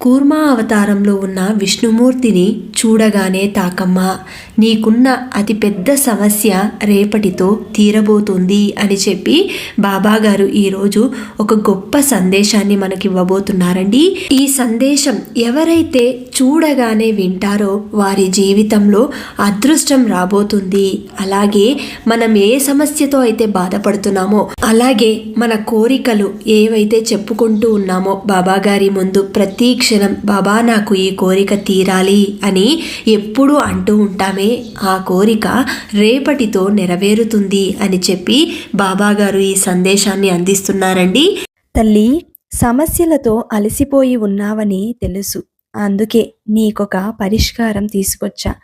కూర్మా అవతారంలో ఉన్న విష్ణుమూర్తిని చూడగానే తాకమ్మ నీకున్న అతిపెద్ద సమస్య రేపటితో తీరబోతుంది అని చెప్పి బాబాగారు ఈరోజు ఒక గొప్ప సందేశాన్ని మనకి ఇవ్వబోతున్నారండి ఈ సందేశం ఎవరైతే చూడగానే వింటారో వారి జీవితంలో అదృష్టం రాబోతుంది. అలాగే మనం ఏ సమస్యతో అయితే బాధపడుతున్నామో అలాగే మన కోరికలు ఏవైతే చెప్పుకుంటూ ఉన్నామో బాబాగారి ముందు ప్రతీక్ష క్షణం బాబా నాకు ఈ కోరిక తీరాలి అని ఎప్పుడూ అంటూ ఉంటామే. ఆ కోరిక రేపటితో నెరవేరుతుంది అని చెప్పి బాబాగారు ఈ సందేశాన్ని అందిస్తున్నారండి. తల్లి సమస్యలతో అలసిపోయి ఉన్నావని తెలుసు. అందుకే నీకొక పరిష్కారం తీసుకొచ్చా.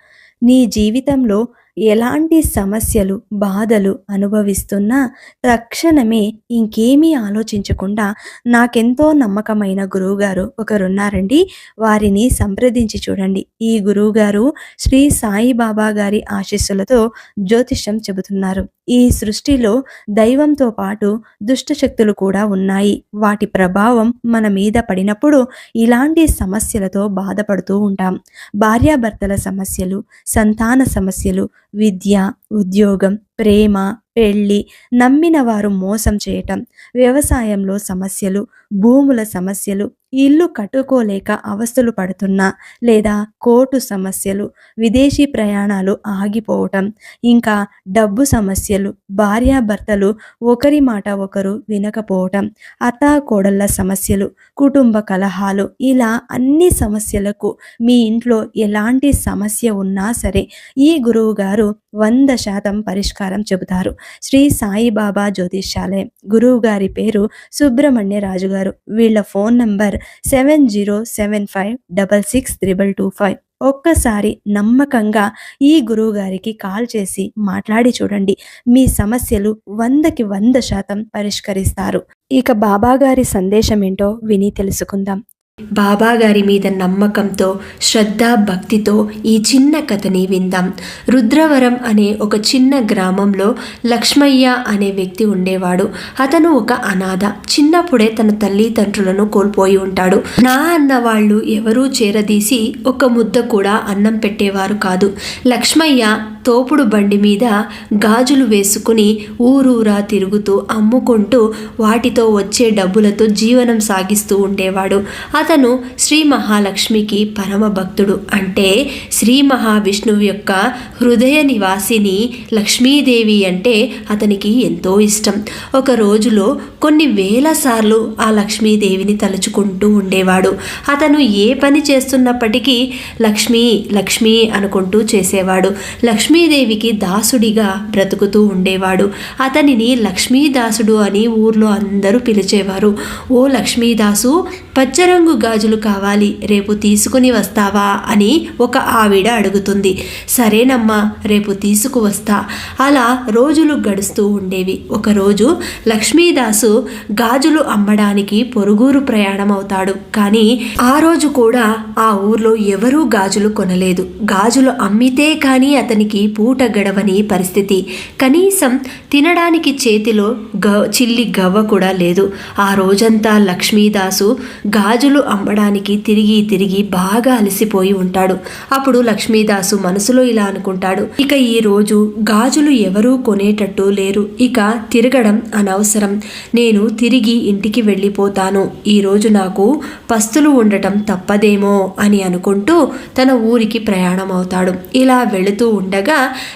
నీ జీవితంలో ఎలాంటి సమస్యలు బాధలు అనుభవిస్తున్నా తక్షణమే ఇంకేమీ ఆలోచించకుండా నాకెంతో నమ్మకమైన గురువుగారు ఒకరున్నారండి. వారిని సంప్రదించి చూడండి. ఈ గురువుగారు శ్రీ సాయిబాబా గారి ఆశీస్సులతో జ్యోతిష్యం చెబుతున్నారు. ఈ సృష్టిలో దైవంతో పాటు దుష్ట శక్తులు కూడా ఉన్నాయి. వాటి ప్రభావం మన మీద పడినప్పుడు ఇలాంటి సమస్యలతో బాధపడుతూ ఉంటాం. భార్యాభర్తల సమస్యలు సంతాన సమస్యలు విద్య ఉద్యోగం ప్రేమ పెళ్ళి నమ్మిన వారు మోసం చేయటం వ్యవసాయంలో సమస్యలు భూముల సమస్యలు ఇల్లు కట్టుకోలేక అవస్థలు పడుతున్నా లేదా కోర్టు సమస్యలు విదేశీ ప్రయాణాలు ఆగిపోవటం ఇంకా డబ్బు సమస్యలు భార్యాభర్తలు ఒకరి మాట ఒకరు వినకపోవటం అత్తా కోడళ్ళ సమస్యలు కుటుంబ కలహాలు ఇలా అన్ని సమస్యలకు మీ ఇంట్లో ఎలాంటి సమస్య ఉన్నా సరే ఈ గురువు గారు వంద శాతం పరిష్కారం చెబుతారు. శ్రీ సాయిబాబా జ్యోతిష్యాలయం. గురువు గారి పేరు సుబ్రహ్మణ్య రాజు గారు వీళ్ళ phone number seven zero seven five double six triple two five. ఒక్కసారి నమ్మకంగా ఈ గురువు గారికి కాల్ చేసి మాట్లాడి చూడండి. మీ సమస్యలు వందకి వంద శాతం పరిష్కరిస్తారు. ఇక బాబా గారి సందేశం ఏంటో విని తెలుసుకుందాం. బాబాగారి మీద నమ్మకంతో శ్రద్ధ భక్తితో ఈ చిన్న కథని విందాం. రుద్రవరం అనే ఒక చిన్న గ్రామంలో లక్ష్మయ్య అనే వ్యక్తి ఉండేవాడు. అతను ఒక అనాథ. చిన్నప్పుడే తన తల్లిదండ్రులను కోల్పోయి ఉంటాడు. నా అన్న వాళ్ళు ఎవరూ చేరదీసి ఒక ముద్ద కూడా అన్నం పెట్టేవారు కాదు. లక్ష్మయ్య తోపుడు బండి మీద గాజులు వేసుకుని ఊరూరా తిరుగుతూ అమ్ముకుంటూ వాటితో వచ్చే డబ్బులతో జీవనం సాగిస్తూ ఉండేవాడు. అతను శ్రీ మహాలక్ష్మికి పరమ భక్తుడు. అంటే శ్రీ మహావిష్ణువు యొక్క హృదయ నివాసిని లక్ష్మీదేవి అంటే అతనికి ఎంతో ఇష్టం. ఒక రోజులో కొన్ని వేల సార్లు ఆ లక్ష్మీదేవిని తలుచుకుంటూ ఉండేవాడు. అతను ఏ పని చేస్తున్నప్పటికీ లక్ష్మీ లక్ష్మీ అనుకుంటూ చేసేవాడు. లక్ష్మీదేవికి దాసుడిగా బ్రతుకుతూ ఉండేవాడు. అతనిని లక్ష్మీదాసుడు అని ఊర్లో అందరూ పిలిచేవారు. ఓ లక్ష్మీదాసు పచ్చరంగు గాజులు కావాలి రేపు తీసుకుని వస్తావా? అని ఒక ఆవిడ అడుగుతుంది. సరేనమ్మా రేపు తీసుకువస్తా. అలా రోజులు గడుస్తూ ఉండేవి. ఒకరోజు లక్ష్మీదాసు గాజులు అమ్మడానికి పొరుగురు ప్రయాణం అవుతాడు కానీ ఆ రోజు కూడా ఆ ఊర్లో ఎవరూ గాజులు కొనలేదు. గాజులు అమ్మితే కానీ అతనికి పూట గడవని పరిస్థితి. కనీసం తినడానికి చేతిలో గ చిల్లి గవ్వ కూడా లేదు. ఆ రోజంతా లక్ష్మీదాసు గాజులు అమ్మడానికి తిరిగి తిరిగి బాగా అలసిపోయి ఉంటాడు. అప్పుడు లక్ష్మీదాసు మనసులో ఇలా అనుకుంటాడు. ఇక ఈ రోజు గాజులు ఎవరూ కొనేటట్టు లేరు. ఇక తిరగడం అనవసరం. నేను తిరిగి ఇంటికి వెళ్ళిపోతాను. ఈ రోజు నాకు పస్తులు ఉండటం తప్పదేమో అని అనుకుంటూ తన ఊరికి ప్రయాణం అవుతాడు ఇలా వెళుతూ ఉండగా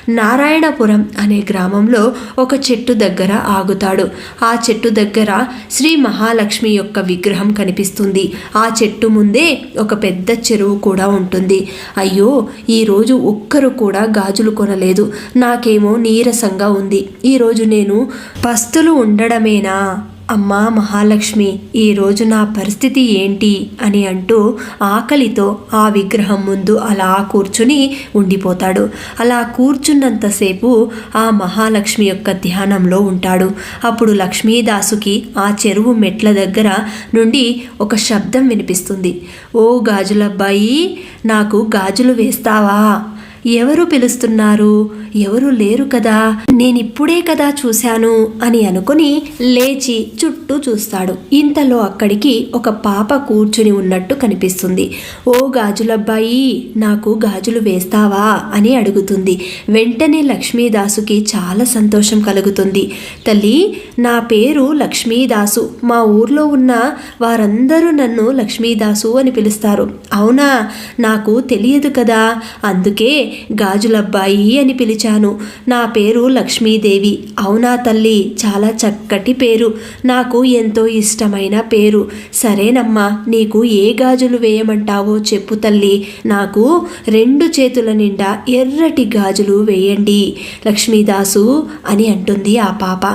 నారాయణపురం అనే గ్రామంలో ఒక చెట్టు దగ్గర ఆగుతాడు. ఆ చెట్టు దగ్గర శ్రీ మహాలక్ష్మి యొక్క విగ్రహం కనిపిస్తుంది. ఆ చెట్టు ముందే ఒక పెద్ద చెరువు కూడా ఉంటుంది. అయ్యో ఈరోజు ఒక్కరు కూడా గాజులు కొనలేదు. నాకేమో నీరసంగా ఉంది. ఈరోజు నేను పస్తులు ఉండడమేనా? అమ్మా మహాలక్ష్మి ఈరోజు నా పరిస్థితి ఏంటి? అని అంటూ ఆకలితో ఆ విగ్రహం ముందు అలా కూర్చుని ఉండిపోతాడు. అలా కూర్చున్నంతసేపు ఆ మహాలక్ష్మి యొక్క ధ్యానంలో ఉంటాడు. అప్పుడు లక్ష్మీదాసుకి ఆ చెరువు మెట్ల దగ్గర నుండి ఒక శబ్దం వినిపిస్తుంది. ఓ గాజులబ్బాయి నాకు గాజులు వేస్తావా? ఎవరు పిలుస్తున్నారు? ఎవరు లేరు కదా? నేనిప్పుడే కదా చూశాను అని అనుకుని లేచి చుట్టూ చూస్తాడు. ఇంతలో అక్కడికి ఒక పాప కూర్చుని ఉన్నట్టు కనిపిస్తుంది. ఓ గాజులబ్బాయి నాకు గాజులు వేస్తావా? అని అడుగుతుంది. వెంటనే లక్ష్మీదాసుకి చాలా సంతోషం కలుగుతుంది. తల్లి నా పేరు లక్ష్మీదాసు. మా ఊర్లో ఉన్న వారందరూ నన్ను లక్ష్మీదాసు అని పిలుస్తారు. అవునా? నాకు తెలియదు కదా. అందుకే గాజులబ్బాయి అని పిలిచాను. నా పేరు లక్ష్మీదేవి. అవునా తల్లి? చాలా చక్కటి పేరు. నాకు ఎంతో ఇష్టమైన పేరు. సరేనమ్మా నీకు ఏ గాజులు వేయమంటావో చెప్పు తల్లి. నాకు రెండు చేతుల నిండా ఎర్రటి గాజులు వేయండి. లక్ష్మీదాసు అని అంటుంది ఆ పాప.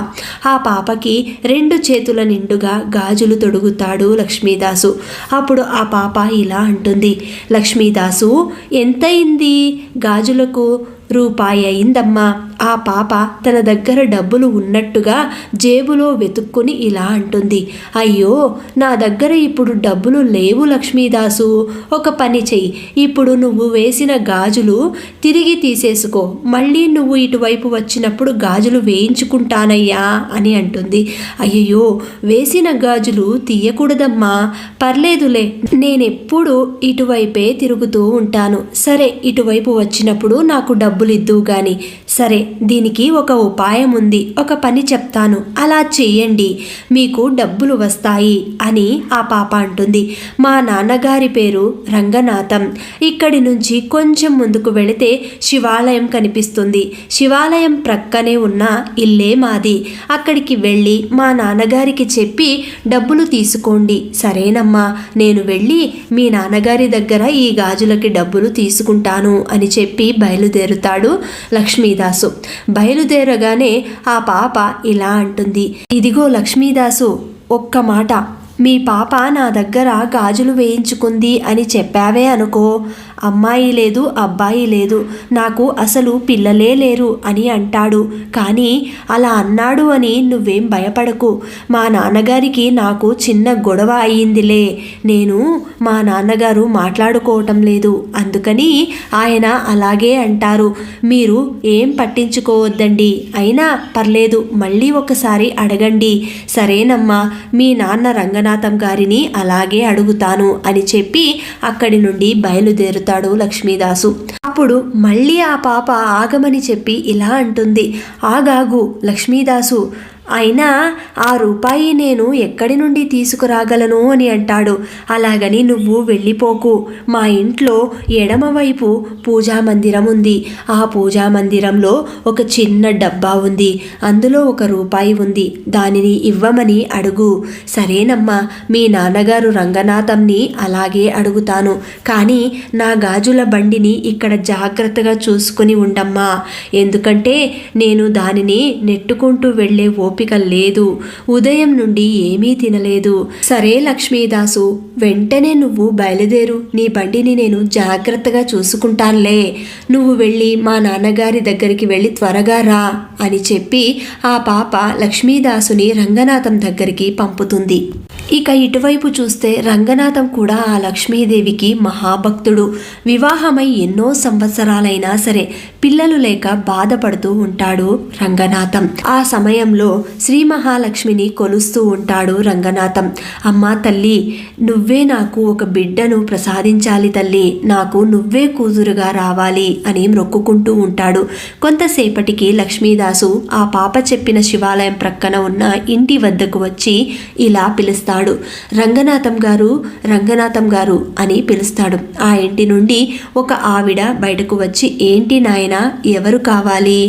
ఆ పాపకి రెండు చేతుల నిండుగా గాజులు తొడుగుతాడు లక్ష్మీదాసు. అప్పుడు ఆ పాప ఇలా అంటుంది. లక్ష్మీదాసు ఎంతయింది? గాజులకు రూపాయి అయిందమ్మా ఆ పాప తన దగ్గర డబ్బులు ఉన్నట్టుగా జేబులో వెతుక్కొని ఇలా అంటుంది. అయ్యో నా దగ్గర ఇప్పుడు డబ్బులు లేవు లక్ష్మీదాసు. ఒక పని చెయ్యి. ఇప్పుడు నువ్వు వేసిన గాజులు తిరిగి తీసేసుకో. మళ్ళీ నువ్వు ఇటువైపు వచ్చినప్పుడు గాజులు వేయించుకుంటానయ్యా అని అంటుంది. అయ్యయ్యో వేసిన గాజులు తీయకూడదమ్మా. పర్లేదులే నేనెప్పుడు ఇటువైపే తిరుగుతూ ఉంటాను. సరే ఇటువైపు వచ్చినప్పుడు నాకు డబ్బులు ఇద్దువు గాని. సరే దీనికి ఒక ఉపాయం ఉంది. ఒక పని చెప్తాను. అలా చేయండి మీకు డబ్బులు వస్తాయి అని ఆ పాప అంటుంది. మా నాన్నగారి పేరు రంగనాథం. ఇక్కడి నుంచి కొంచెం ముందుకు వెళితే శివాలయం కనిపిస్తుంది. శివాలయం ప్రక్కనే ఉన్న ఇల్లే మాది. అక్కడికి వెళ్ళి మా నాన్నగారికి చెప్పి డబ్బులు తీసుకోండి. సరేనమ్మా నేను వెళ్ళి మీ నాన్నగారి దగ్గర ఈ గాజులకి డబ్బులు తీసుకుంటాను అని చెప్పి బయలుదేరుతాడు లక్ష్మీదాసు. బయలుదేరగానే ఆ పాప ఇలా అంటుంది ఇదిగో లక్ష్మీదాసు ఒక్క మాట. మీ పాప నా దగ్గర గాజులు వేయించుకుంది అని చెప్పావే అనుకో. అమ్మాయి లేదు అబ్బాయి లేదు నాకు అసలు పిల్లలే లేరు అని అంటాడు. కానీ అలా అన్నాడు అని నువ్వేం భయపడకు. మా నాన్నగారికి నాకు చిన్న గొడవ అయ్యిందిలే. నేను మా నాన్నగారు మాట్లాడుకోవటం లేదు. అందుకని ఆయన అలాగే అంటారు. మీరు ఏం పట్టించుకోవద్దండి. అయినా పర్లేదు మళ్ళీ ఒకసారి అడగండి. సరేనమ్మా మీ నాన్న రంగనాథం గారిని అలాగే అడుగుతాను అని చెప్పి అక్కడి నుండి బయలుదేరుతాడు. లక్ష్మీదాసు. అప్పుడు మళ్ళీ ఆ పాప ఆగమని చెప్పి ఇలా అంటుంది. ఆగాగు లక్ష్మీదాసు అయినా ఆ రూపాయి నేను ఎక్కడి నుండి తీసుకురాగలను అని అంటాడు. అలాగని నువ్వు వెళ్ళిపోకు. మా ఇంట్లో ఎడమవైపు పూజా మందిరం ఉంది. ఆ పూజా మందిరంలో ఒక చిన్న డబ్బా ఉంది. అందులో ఒక రూపాయి ఉంది. దానిని ఇవ్వమని అడుగు. సరేనమ్మా మీ నాన్నగారు రంగనాథంని అలాగే అడుగుతాను. కానీ నా గాజుల బండిని ఇక్కడ జాగ్రత్తగా చూసుకుని ఉండమ్మా. ఎందుకంటే నేను దానిని నెట్టుకుంటూ వెళ్ళే ఓపిక ఓపిక లేదు. ఉదయం నుండి ఏమీ తినలేదు. సరే లక్ష్మీదాసు వెంటనే నువ్వు బయలుదేరు. నీ బండిని నేను జాగ్రత్తగా చూసుకుంటానులే. నువ్వు వెళ్ళి మా నాన్నగారి దగ్గరికి వెళ్ళి త్వరగా రా అని చెప్పి ఆ పాప లక్ష్మీదాసుని రంగనాథం దగ్గరికి పంపుతుంది. ఇక ఇటువైపు చూస్తే రంగనాథం కూడా ఆ లక్ష్మీదేవికి మహాభక్తుడు. వివాహమై ఎన్నో సంవత్సరాలైనా సరే పిల్లలు లేక బాధపడుతూ ఉంటాడు రంగనాథం. ఆ సమయంలో శ్రీ మహాలక్ష్మిని కొలుస్తూ ఉంటాడు రంగనాథం. అమ్మా తల్లి నువ్వే నాకు ఒక బిడ్డను ప్రసాదించాలి తల్లి. నాకు నువ్వే కూతురుగా రావాలి అని మొక్కుకుంటూ ఉంటాడు. కొంతసేపటికి లక్ష్మీదాసు ఆ పాప చెప్పిన శివాలయం ప్రక్కన ఉన్న ఇంటి వద్దకు వచ్చి ఇలా పిలుస్తాడు. ఉంటాడు రంగనాథం గారు రంగనాథం గారు అని పిలుస్తాడు. ఆ ఇంటి నుండి ఒక ఆవిడ బయటకు వచ్చి ఏంటి నాయనా ఎవరు కావాలి?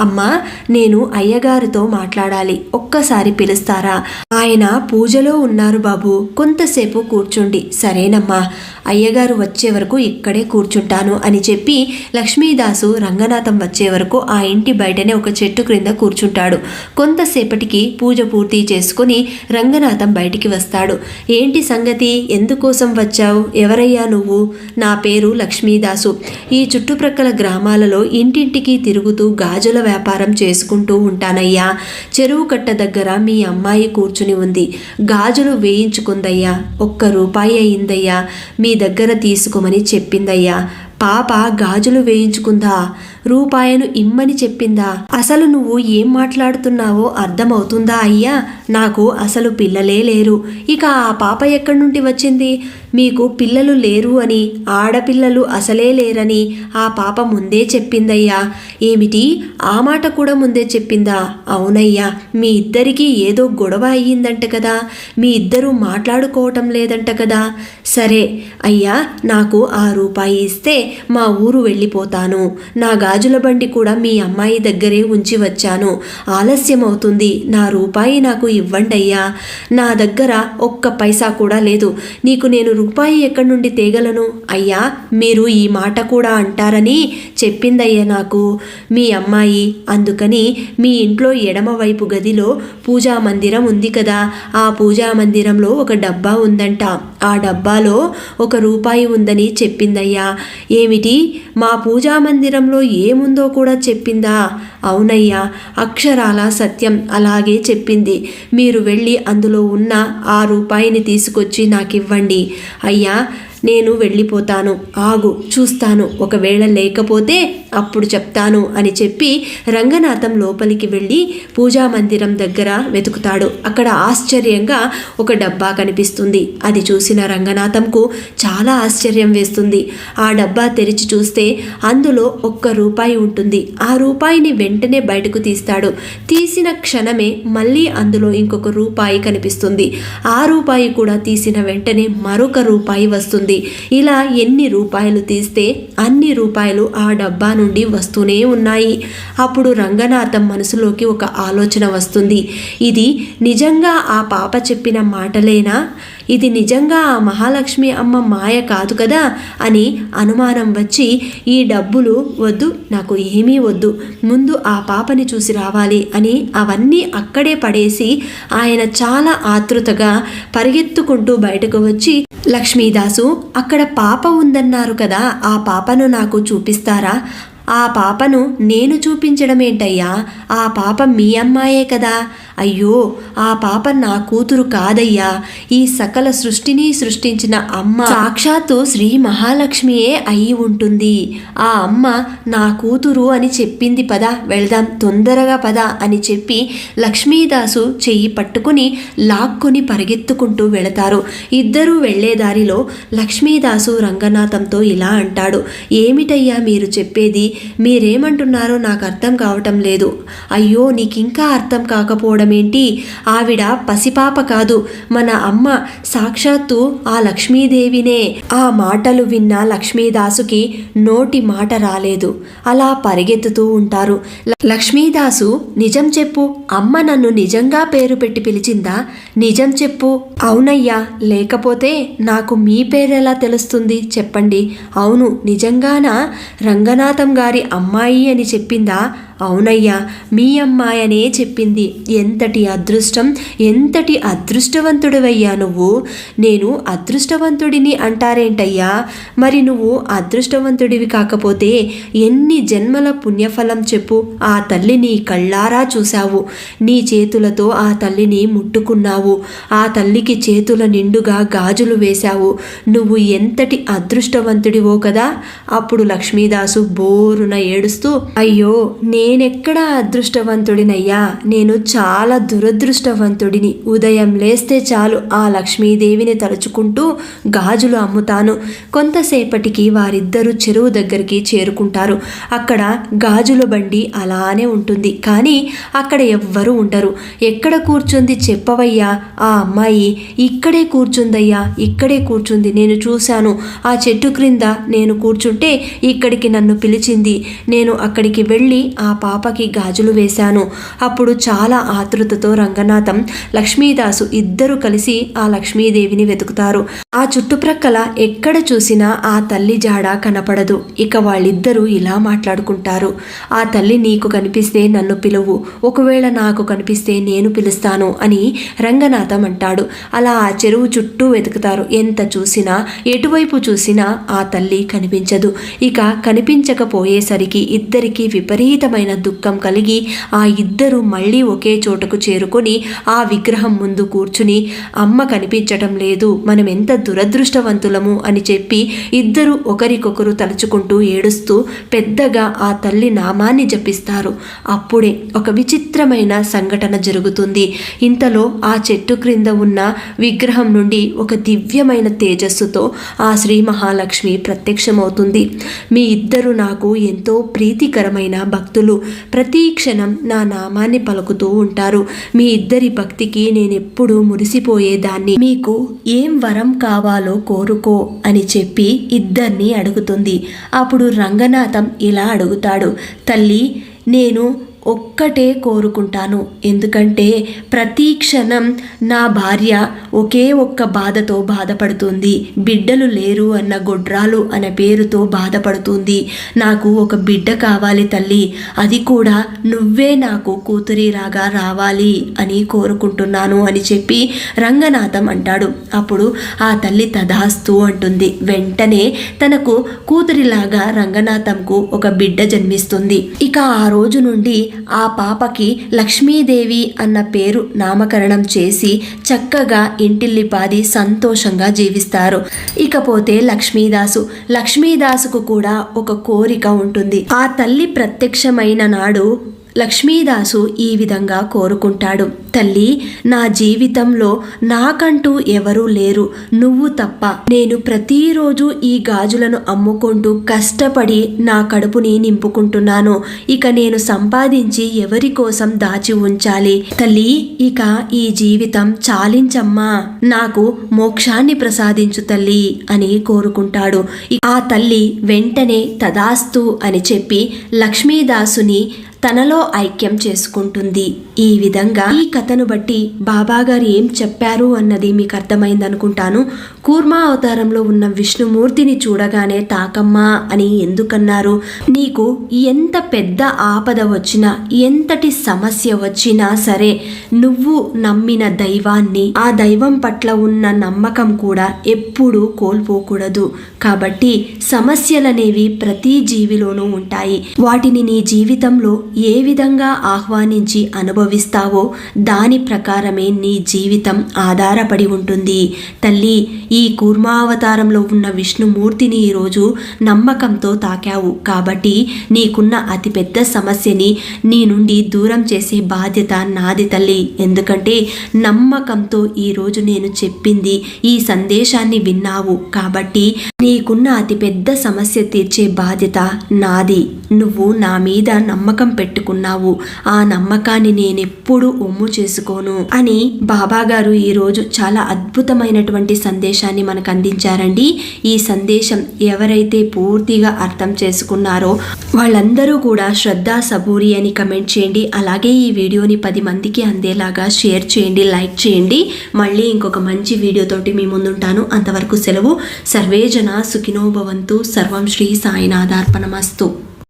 అమ్మా నేను అయ్యగారితో మాట్లాడాలి. ఒక్కసారి పిలుస్తారా? ఆయన పూజలో ఉన్నారు బాబు. కొంతసేపు కూర్చోండి. సరేనమ్మా. అయ్యగారు వచ్చే వరకు ఇక్కడే కూర్చుంటాను అని చెప్పి లక్ష్మీదాసు రంగనాథం వచ్చే వరకు ఆ ఇంటి బయటనే ఒక చెట్టు క్రింద కూర్చుంటాడు. కొంతసేపటికి పూజ పూర్తి చేసుకుని రంగనాథం బయటికి వస్తాడు. ఏంటి సంగతి? ఎందుకోసం వచ్చావు? ఎవరయ్యా నువ్వు? నా పేరు లక్ష్మీదాసు. ఈ చుట్టుప్రక్కల గ్రామాలలో ఇంటింటికి తిరుగుతూ గాజుల వ్యాపారం చేసుకుంటూ ఉంటానయ్యా. చెరువు కట్ట దగ్గర మీ అమ్మాయి కూర్చుని ఉంది. గాజులు వేయించుకుందయ్యా. ఒక్క రూపాయి అయిందయ్యా. మీ దగ్గర తీసుకోమని చెప్పిందయ్యా. పాప గాజులు వేయించుకుందా? రూపాయను ఇమ్మని చెప్పిందా? అసలు నువ్వు ఏం మాట్లాడుతున్నావో అర్థమవుతుందా అయ్యా? నాకు అసలు పిల్లలే లేరు. ఇక ఆ పాప ఎక్కడి నుండి వచ్చింది? మీకు పిల్లలు లేరు అని ఆడపిల్లలు అసలే లేరని ఆ పాప ముందే చెప్పిందయ్యా. ఏమిటి? ఆ మాట కూడా ముందే చెప్పిందా? అవునయ్యా. మీ ఇద్దరికీ ఏదో గొడవ అయ్యిందంట కదా. మీ ఇద్దరూ మాట్లాడుకోవటం లేదంట కదా. సరే అయ్యా నాకు ఆ రూపాయి ఇస్తే మా ఊరు వెళ్ళిపోతాను. నా గాజుల బండి కూడా మీ అమ్మాయి దగ్గరే ఉంచి వచ్చాను. ఆలస్యం అవుతుంది నా రూపాయి నాకు ఇవ్వండి అయ్యా నా దగ్గర ఒక్క పైసా కూడా లేదు. నీకు నేను రూపాయి ఎక్కడి నుండి తేగలను? అయ్యా మీరు ఈ మాట కూడా అంటారని చెప్పిందయ్యా నాకు. మీ అమ్మాయి అందుకని మీ ఇంట్లో ఎడమవైపు గదిలో పూజా మందిరం ఉంది కదా. ఆ పూజా మందిరంలో ఒక డబ్బా ఉందంట. ఆ డబ్బాలో ఒక రూపాయి ఉందని చెప్పిందయ్యా. ఏమిటి? మా పూజా మందిరంలో ఏముందో కూడా చెప్పిందా? అవునయ్యా అక్షరాల సత్యం అలాగే చెప్పింది. మీరు వెళ్ళి అందులో ఉన్న ఆ రూపాయిని తీసుకొచ్చి నాకు ఇవ్వండి అయ్యా నేను వెళ్ళిపోతాను. ఆగు చూస్తాను. ఒకవేళ లేకపోతే అప్పుడు చెప్తాను అని చెప్పి రంగనాథం లోపలికి వెళ్ళి పూజా మందిరం దగ్గర వెతుకుతాడు. అక్కడ ఆశ్చర్యంగా ఒక డబ్బా కనిపిస్తుంది. అది చూసిన రంగనాథంకు చాలా ఆశ్చర్యం వేస్తుంది. ఆ డబ్బా తెరిచి చూస్తే అందులో ఒక్క రూపాయి ఉంటుంది. ఆ రూపాయిని వెంటనే బయటకు తీస్తాడు. తీసిన క్షణమే మళ్ళీ అందులో ఇంకొక రూపాయి కనిపిస్తుంది. ఆ రూపాయి కూడా తీసిన వెంటనే మరొక రూపాయి వస్తుంది. ఇలా ఎన్ని రూపాయలు తీస్తే అన్ని రూపాయలు ఆ డబ్బా నుండి వస్తూనే ఉన్నాయి. అప్పుడు రంగనాథం మనసులోకి ఒక ఆలోచన వస్తుంది. ఇది నిజంగా ఆ పాప చెప్పిన మాటలేనా? ఇది నిజంగా ఆ మహాలక్ష్మి అమ్మ మాయ కాదు కదా అని అనుమానం వచ్చి ఈ డబ్బులు వద్దు నాకు ఏమీ వద్దు ముందు ఆ పాపని చూసి రావాలి అని అవన్నీ అక్కడే పడేసి ఆయన చాలా ఆతృతగా పరిగెత్తుకుంటూ బయటకు వచ్చి లక్ష్మీదాసు అక్కడ పాప ఉందన్నారు కదా ఆ పాపను నాకు చూపిస్తారా? ఆ పాపను నేను చూపించడం ఏంటయ్యా ఆ పాప మీ అమ్మాయే కదా. అయ్యో ఆ పాప నా కూతురు కాదయ్యా. ఈ సకల సృష్టిని సృష్టించిన అమ్మ సాక్షాత్తు శ్రీ మహాలక్ష్మియే అయి ఉంటుంది. ఆ అమ్మ నా కూతురు అని చెప్పింది పద వెళ్దాం తొందరగా పద అని చెప్పి లక్ష్మీదాసు చెయ్యి పట్టుకుని లాక్కొని పరిగెత్తుకుంటూ వెళతారు. ఇద్దరూ వెళ్ళేదారిలో లక్ష్మీదాసు రంగనాథంతో ఇలా అంటాడు ఏమిటయ్యా మీరు చెప్పేది? మీరేమంటున్నారో నాకు అర్థం కావటం లేదు. అయ్యో నీకింకా అర్థం కాకపోవడం ఏంటి ఆవిడ పసిపాప కాదు. మన అమ్మ సాక్షాత్తు ఆ లక్ష్మీదేవినే. ఆ మాటలు విన్న లక్ష్మీదాసుకి నోటి మాట రాలేదు. అలా పరిగెత్తుతూ ఉంటారు. లక్ష్మీదాసు నిజం చెప్పు. అమ్మ నన్ను నిజంగా పేరు పెట్టి పిలిచిందా? నిజం చెప్పు. అవునయ్యా లేకపోతే నాకు మీ పేరెలా తెలుస్తుంది? చెప్పండి. అవును నిజంగానా? రంగనాథం గారు అమ్మాయి అని చెప్పిందా? అవునయ్యా మీ అమ్మాయనే చెప్పింది. ఎంతటి అదృష్టం ఎంతటి అదృష్టవంతుడివయ్యా నువ్వు? నేను అదృష్టవంతుడిని అంటారేంటయ్యా? మరి నువ్వు అదృష్టవంతుడివి కాకపోతే ఎన్ని జన్మల పుణ్యఫలం చెప్పు. ఆ తల్లి నీ కళ్ళారా చూశావు. నీ చేతులతో ఆ తల్లిని ముట్టుకున్నావు. ఆ తల్లికి చేతుల నిండుగా గాజులు వేశావు. నువ్వు ఎంతటి అదృష్టవంతుడివో కదా? అప్పుడు లక్ష్మీదాసు బోరున ఏడుస్తూ అయ్యో నేనెక్కడ అదృష్టవంతుడినయ్యా? నేను చాలా దురదృష్టవంతుడిని. ఉదయం లేస్తే చాలు ఆ లక్ష్మీదేవిని తలుచుకుంటూ గాజులు అమ్ముతాను. కొంతసేపటికి వారిద్దరూ చెరువు దగ్గరికి చేరుకుంటారు. అక్కడ గాజుల బండి అలానే ఉంటుంది. కానీ అక్కడ ఎవ్వరూ ఉండరు. ఎక్కడ కూర్చుంది చెప్పవయ్యా? ఆ అమ్మాయి ఇక్కడే కూర్చుందయ్యా ఇక్కడే కూర్చుంది నేను చూశాను. ఆ చెట్టు క్రింద నేను కూర్చుంటే ఇక్కడికి నన్ను పిలిచింది. నేను అక్కడికి వెళ్ళి ఆ పాపకి గాజులు వేశాను. అప్పుడు చాలా ఆతృతతో రంగనాథం లక్ష్మీదాసు ఇద్దరు కలిసి ఆ లక్ష్మీదేవిని వెతుకుతారు. ఆ చుట్టుప్రక్కల ఎక్కడ చూసినా ఆ తల్లి జాడ కనపడదు. ఇక వాళ్ళిద్దరూ ఇలా మాట్లాడుకుంటారు. ఆ తల్లి నీకు కనిపిస్తే నన్ను పిలువు. ఒకవేళ నాకు కనిపిస్తే నేను పిలుస్తాను అని రంగనాథం అంటాడు. అలా ఆ చెరువు చుట్టూ వెతుకుతారు. ఎంత చూసినా ఎటువైపు చూసినా ఆ తల్లి కనిపించదు. ఇక కనిపించకపోయేసరికి ఇద్దరికి విపరీతమైన దుఃఖం కలిగి ఆ ఇద్దరు మళ్ళీ ఒకే చోటకు చేరుకొని ఆ విగ్రహం ముందు కూర్చుని అమ్మ కనిపించటం లేదు మనం ఎంత దురదృష్టవంతులము? అని చెప్పి ఇద్దరు ఒకరికొకరు తలుచుకుంటూ ఏడుస్తూ పెద్దగా ఆ తల్లి నామాన్ని జపిస్తారు. అప్పుడే ఒక విచిత్రమైన సంఘటన జరుగుతుంది. ఇంతలో ఆ చెట్టు క్రింద ఉన్న విగ్రహం నుండి ఒక దివ్యమైన తేజస్సుతో ఆ శ్రీ మహాలక్ష్మి ప్రత్యక్షమవుతుంది. మీ ఇద్దరు నాకు ఎంతో ప్రీతికరమైన భక్తులు ప్రతి క్షణం నా నామాన్ని పలుకుతూ ఉంటారు. మీ ఇద్దరి భక్తికి నేనెప్పుడూ మురిసిపోయేదాన్ని. మీకు ఏం వరం కావాలో కోరుకో అని చెప్పి ఇద్దరిని అడుగుతుంది. అప్పుడు రంగనాథం ఇలా అడుగుతాడు. తల్లి నేను ఒక్కటే కోరుకుంటాను. ఎందుకంటే ప్రతి క్షణం నా భార్య ఒకే ఒక్క బాధతో బాధపడుతుంది. బిడ్డలు లేరు అన్న గొడ్రాలు అనే పేరుతో బాధపడుతుంది. నాకు ఒక బిడ్డ కావాలి తల్లి. అది కూడా నువ్వే నాకు కూతురిలాగా రావాలి అని కోరుకుంటున్నాను అని చెప్పి రంగనాథం అంటాడు. అప్పుడు ఆ తల్లి తదాస్తు అంటుంది. వెంటనే తనకు కూతురిలాగా రంగనాథంకు ఒక బిడ్డ జన్మిస్తుంది. ఇక ఆ రోజు నుండి ఆ పాపకి లక్ష్మీదేవి అన్న పేరు నామకరణం చేసి చక్కగా ఇంటిల్లిపాది సంతోషంగా జీవిస్తారు. ఇకపోతే లక్ష్మీదాసు లక్ష్మీదాసుకు కూడా ఒక కోరిక ఉంటుంది. ఆ తల్లి ప్రత్యక్షమైన నాడు లక్ష్మీదాసు ఈ విధంగా కోరుకుంటాడు. తల్లి నా జీవితంలో నాకంటూ ఎవరూ లేరు. నువ్వు తప్ప. నేను ప్రతిరోజు ఈ గాజులను అమ్ముకుంటూ కష్టపడి నా కడుపుని నింపుకుంటున్నాను. ఇక నేను సంపాదించి ఎవరి కోసం దాచి ఉంచాలి? తల్లి ఇక ఈ జీవితం చాలించమ్మా. నాకు మోక్షాన్ని ప్రసాదించు తల్లి అని కోరుకుంటాడు. ఆ తల్లి వెంటనే తదాస్తు అని చెప్పి లక్ష్మీదాసుని తనలో ఐక్యం చేసుకుంటుంది. ఈ విధంగా ఈ కథను బట్టి బాబాగారు ఏం చెప్పారు అన్నది మీకు అర్థమైందనుకుంటాను కూర్మా అవతారంలో ఉన్న విష్ణుమూర్తిని చూడగానే తాకమ్మా అని ఎందుకన్నారు? నీకు ఎంత పెద్ద ఆపద వచ్చినా ఎంతటి సమస్య వచ్చినా సరే నువ్వు నమ్మిన దైవాన్ని ఆ దైవం పట్ల ఉన్న నమ్మకం కూడా ఎప్పుడూ కోల్పోకూడదు. కాబట్టి సమస్యలనేవి ప్రతి జీవిలోనూ ఉంటాయి. వాటిని నీ జీవితంలో ఏ విధంగా ఆహ్వానించి అనుభవిస్తావో దాని ప్రకారమే నీ జీవితం ఆధారపడి ఉంటుంది. తల్లి ఈ కూర్మావతారంలో ఉన్న విష్ణుమూర్తిని ఈరోజు నమ్మకంతో తాకావు. కాబట్టి నీకున్న అతిపెద్ద సమస్యని నీ నుండి దూరం చేసే బాధ్యత నాది తల్లి. ఎందుకంటే నమ్మకంతో ఈరోజు నేను చెప్పింది ఈ సందేశాన్ని విన్నావు. కాబట్టి నీకున్న అతిపెద్ద సమస్య తీర్చే బాధ్యత నాది. నువ్వు నా మీద నమ్మకం పెట్టుకున్నావు. ఆ నమ్మకాన్ని నేనెప్పుడు ఒమ్ము చేసుకోను అని బాబా గారు ఈరోజు చాలా అద్భుతమైనటువంటి సందేశం సందేశాన్ని మనకు అందించారండి. ఈ సందేశం ఎవరైతే పూర్తిగా అర్థం చేసుకున్నారో వాళ్ళందరూ కూడా శ్రద్ధా సబూరి అని కమెంట్ చేయండి. అలాగే ఈ వీడియోని పది మందికి అందేలాగా షేర్ చేయండి లైక్ చేయండి. మళ్ళీ ఇంకొక మంచి వీడియోతోటి మీ ముందుంటాను. అంతవరకు సెలవు. సర్వేజన సుఖినోభవంతు సర్వం శ్రీ సాయినాథార్పణమస్తు.